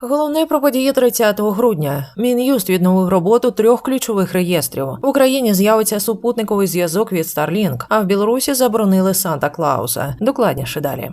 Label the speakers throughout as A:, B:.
A: Головне про події 30 грудня. Мін'юст відновив роботу трьох ключових реєстрів. В Україні з'явиться супутниковий зв'язок від Starlink, а в Білорусі заборонили Санта Клауса. Докладніше далі.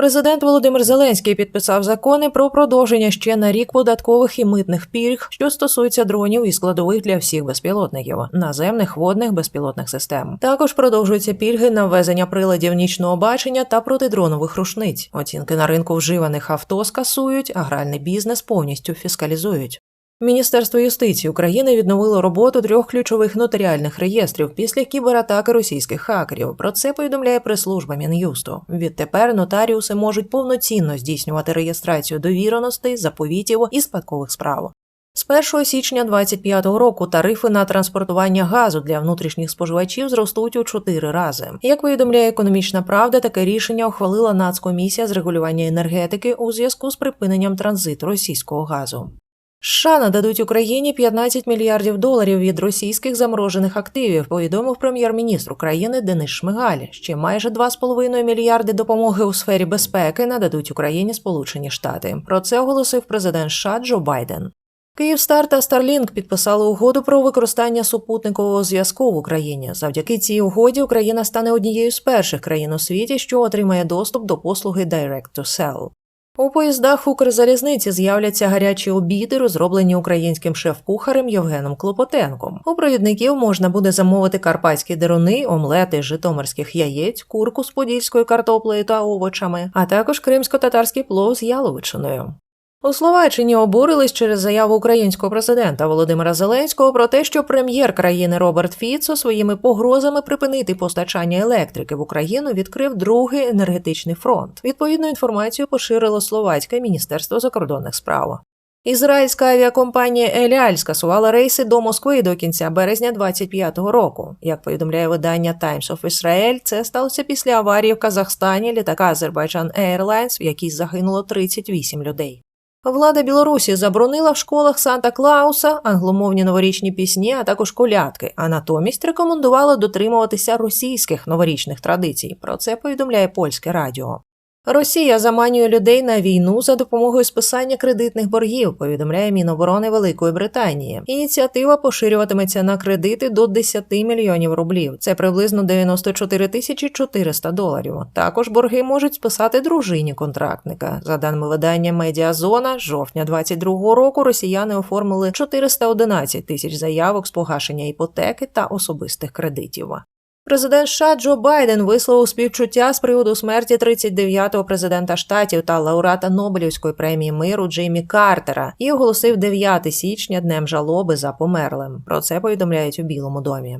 A: Президент Володимир Зеленський підписав закони про продовження ще на рік податкових і митних пільг, що стосуються дронів і складових для всіх безпілотників, наземних водних безпілотних систем. Також продовжуються пільги на ввезення приладів нічного бачення та протидронових рушниць. Оцінки на ринку вживаних авто скасують, а гральний бізнес повністю фіскалізують. Міністерство юстиції України відновило роботу трьох ключових нотаріальних реєстрів після кібератаки російських хакерів. Про це повідомляє прес-служба Мін'юсту. Відтепер нотаріуси можуть повноцінно здійснювати реєстрацію довіреностей, заповітів і спадкових справ. З 1 січня 2025 року тарифи на транспортування газу для внутрішніх споживачів зростуть у чотири рази. Як повідомляє економічна правда, таке рішення ухвалила Нацкомісія з регулювання енергетики у зв'язку з припиненням транзиту російського газу. США нададуть Україні 15 мільярдів доларів від російських заморожених активів, повідомив прем'єр-міністр України Денис Шмигаль. Ще майже 2,5 мільярди допомоги у сфері безпеки нададуть Україні Сполучені Штати. Про це оголосив президент США Джо Байден. Київстар та Starlink підписали угоду про використання супутникового зв'язку в Україні. Завдяки цій угоді Україна стане однією з перших країн у світі, що отримає доступ до послуги Direct to Cell. У поїздах Укрзалізниці з'являться гарячі обіди, розроблені українським шеф-кухарем Євгеном Клопотенком. У провідників можна буде замовити карпатські деруни, омлети житомирських яєць, курку з подільською картоплею та овочами, а також кримсько-татарський плов з яловичиною. У Словаччині обурились через заяву українського президента Володимира Зеленського про те, що прем'єр країни Роберт Фіцо своїми погрозами припинити постачання електрики в Україну відкрив другий енергетичний фронт. Відповідну інформацію поширило словацьке міністерство закордонних справ. Ізраїльська авіакомпанія Еляль скасувала рейси до Москви до кінця березня 25-го року. Як повідомляє видання Times of Israel, це сталося після аварії в Казахстані літака Azerbaijan Airlines, в якій загинуло 38 людей. Влада Білорусі заборонила в школах Санта Клауса англомовні новорічні пісні, а також колядки, а натомість рекомендувала дотримуватися російських новорічних традицій. Про це повідомляє польське радіо. Росія заманює людей на війну за допомогою списання кредитних боргів, повідомляє Міноборони Великої Британії. Ініціатива поширюватиметься на кредити до 10 мільйонів рублів. Це приблизно 94 тисячі 400 доларів. Також борги можуть списати дружині контрактника. За даними видання Медіазона, з жовтня 22 року росіяни оформили 411 тисяч заявок з погашення іпотеки та особистих кредитів. Президент США Джо Байден висловив співчуття з приводу смерті 39-го президента штатів та лауреата Нобелівської премії миру Джеймі Картера і оголосив 9 січня днем жалоби за померлим. Про це повідомляють у Білому домі.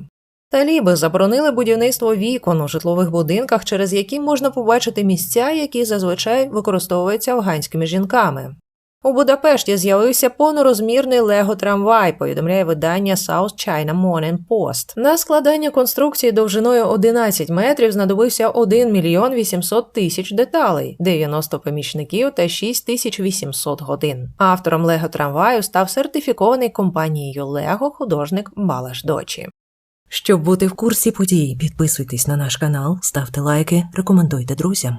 A: Таліби заборонили будівництво вікон у житлових будинках, через які можна побачити місця, які зазвичай використовуються афганськими жінками. У Будапешті з'явився повнорозмірний лего трамвай, повідомляє видання South China Morning Post. На складання конструкції довжиною 11 метрів знадобився 1 мільйон 800 тисяч деталей, 90 помічників та 6800 годин. Автором лего трамваю став сертифікований компанією Лего художник Балаш Дочі. Щоб бути в курсі подій, підписуйтесь на наш канал, ставте лайки, рекомендуйте друзям.